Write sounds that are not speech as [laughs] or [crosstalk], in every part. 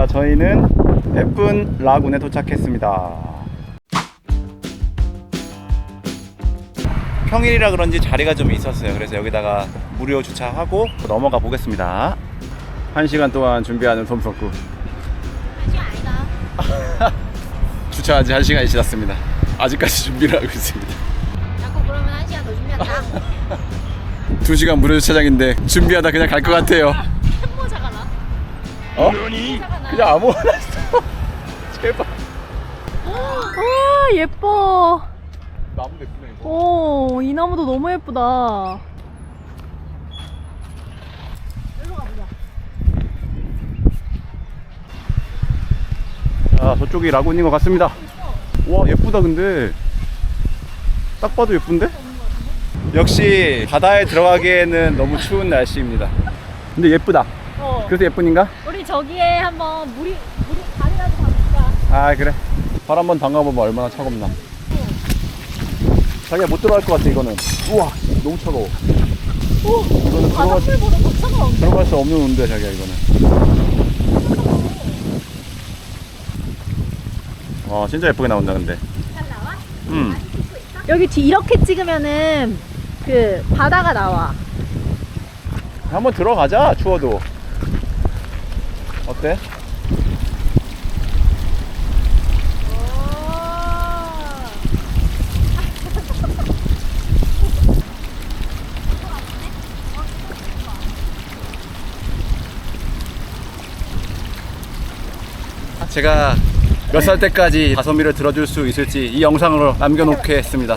자, 저희는 예쁜 라군에 도착했습니다. 평일이라 그런지 자리가 좀 있었어요. 그래서 여기다가 무료 주차하고 넘어가 보겠습니다. 한 시간 동안 준비하는 솜석구. [laughs] 주차한 지 한 시간이 지났습니다. 아직까지 준비를 하고 있습니다. 자꾸 그러면 한 시간 더 준비한다. [laughs] 두 시간 무료 주차장인데 준비하다 그냥 갈 것 같아요. 햄모자가 나. 어? 그냥 아무거나 써. 제발. 아 예뻐. 나무도 예쁘네 이거. 오, 이 나무도 너무 예쁘다. 자, 저쪽이 라군인 것 같습니다. 와, 예쁘다, 근데. 딱 봐도 예쁜데? 역시 바다에 들어가기에는 너무 추운 날씨입니다. 근데 예쁘다. 어. 그래서 예쁜인가? 저기에 한번 물이 물이 발이라도 담을까? 아, 그래. 발 한번 담가보면 얼마나 차갑나. 자기가 못 들어갈 것 같아, 이거는. 우와, 너무 차가워. 오, 이거는 들어갈, 바닷물보다 더 차가운데. 들어갈 수 없는 온도야, 자기야, 이거는. 와, 진짜 예쁘게 나온다, 근데. 잘 나와? 음. 여기 뒤 이렇게 찍으면은 그 바다가 나와. 한번 들어가자 추워도 어때? 제가 몇 살 때까지 가소미를 들어줄 수 있을지 이 영상으로 남겨놓게 했습니다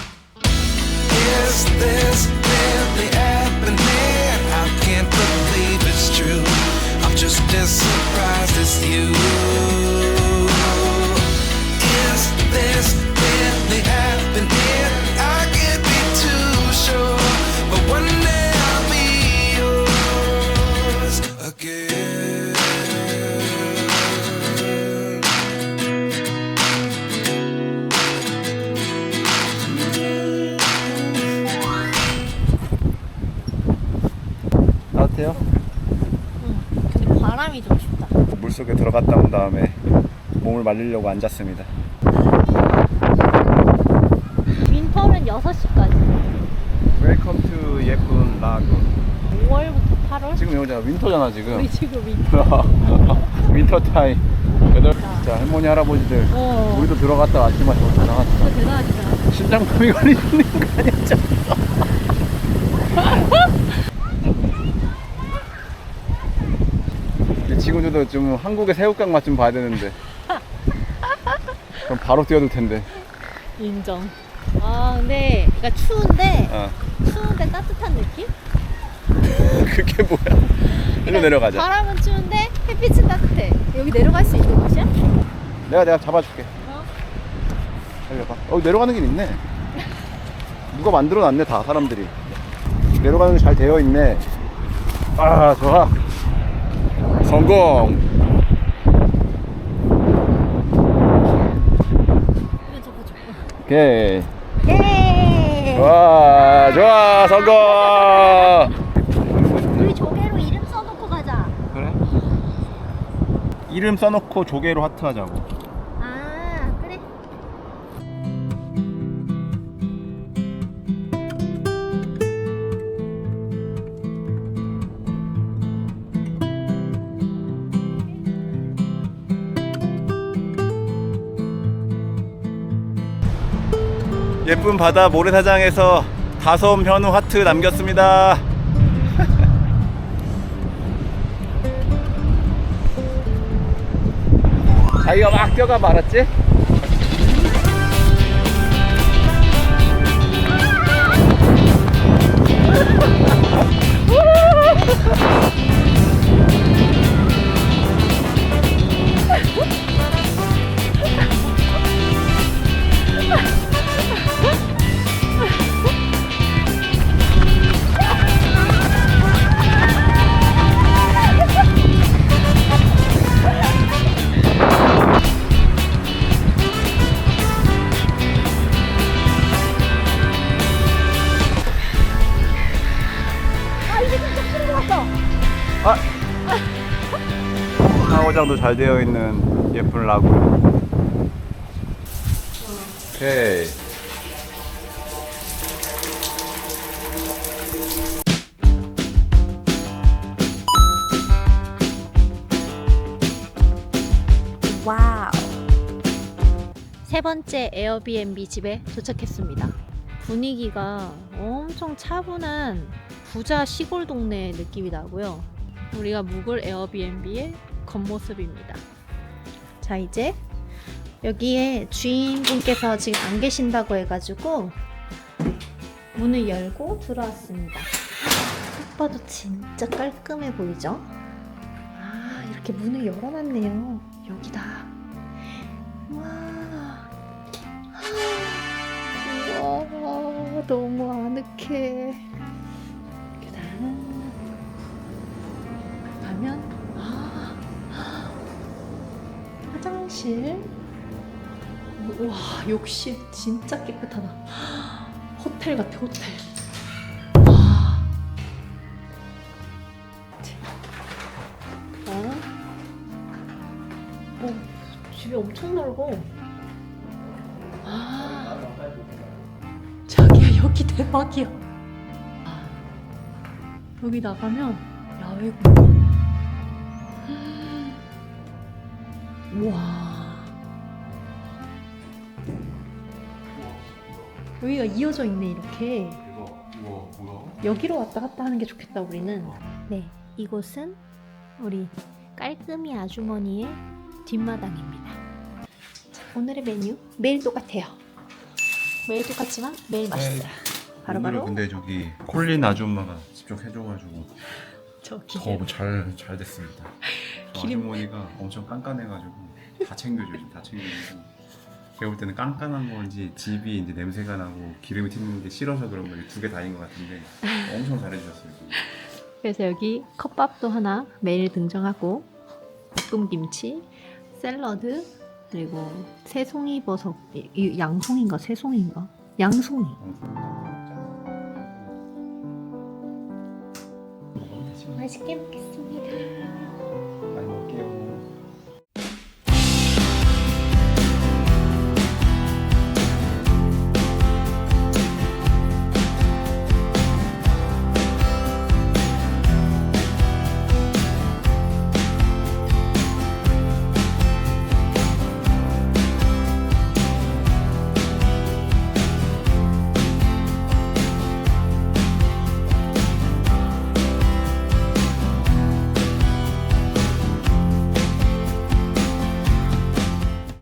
따뜻해요? 근데 바람이 좀 춥다. 물속에 들어갔다 온 다음에 몸을 말리려고 앉았습니다. 윈터는 6시까지. 웰컴 투 예쁜 라군. 5월부터 8월? 지금 여기잖아 윈터잖아 지금. 우리 지금 윈터. [laughs] 윈터 타임. 여덟. 자 할머니 할아버지들 어. 우리도 들어갔다 왔지만 저거 다 나갔다. 진짜 대단하시다. 심장병이 걸리는 거 아니야 진짜. [laughs] 친구들도 좀 한국의 새우깡 맛 좀 봐야 되는데. 그럼 바로 뛰어들 텐데. 인정. 아, 근데 그러니까 추운데 어. 추운데 따뜻한 느낌? [laughs] 그게 뭐야? 일로 내려가자. 바람은 추운데 햇빛은 따뜻해. 여기 내려갈 수 있는 곳이야? 내가 내가 잡아줄게. 어? 달려봐. 어 내려가는 길 있네. 누가 만들어 놨네 다 사람들이. 내려가는 게잘 되어 있네. 아 좋아. 성공. 오케이. 예! 좋아 좋아 성공. 우리 조개로 이름 써놓고 가자. 그래? 이름 써놓고 조개로 하트 하자고. 예쁜 바다 모래사장에서 다솜 현우 하트 남겼습니다. [laughs] 자기가 막 뛰어가 말았지? 샤워장도 잘 되어 있는 예쁜 라군. 오케이. 와우. 세 번째 에어비앤비 집에 도착했습니다. 분위기가 엄청 차분한 부자 시골 동네 느낌이 나고요. 우리가 묵을 에어비앤비의 겉모습입니다. 자, 이제 여기에 주인분께서 지금 안 계신다고 해가지고 문을 열고 들어왔습니다. 딱 봐도 진짜 깔끔해 보이죠? 아, 이렇게 문을 열어놨네요. 여기다. 와. 우와, 너무 아늑해. 화장실. 와, 욕실 진짜 깨끗하다. 호텔 같아, 호텔. 와. 어? 어, 엄청 넓어. 아, 자기야 여기 대박이야. 아, 여기 나가면 야외 공간. 와. 여기가 이어져 있네 이렇게. 이거 뭐야? 여기로 왔다 갔다 하는 게 좋겠다 우리는. 네, 이곳은 우리 깔끔이 아주머니의 뒷마당입니다. 자, 오늘의 메뉴 매일 똑같아요. 매일 똑같지만 매일 맛있어요. 바로 바로 근데 저기 콜린 아줌마가 직접 해줘가지고 저 기계. 더잘잘 됐습니다. [laughs] 저 기름- 아주머니가 엄청 깐깐해가지고 다 챙겨줘요. 다 챙겨주고. 제가 볼 때는 깐깐한 건지 집이 이제 냄새가 나고 기름이 튀는 게 싫어서 그런 건지 두 개 다인 것 같은데 엄청 잘해주셨어요. 그래서 여기 컵밥도 하나 매일 등장하고 볶음 김치, 샐러드 그리고 새송이 버섯, 이- 이 양송인가 새송인가? 양송이. 맛있게 먹겠습니다.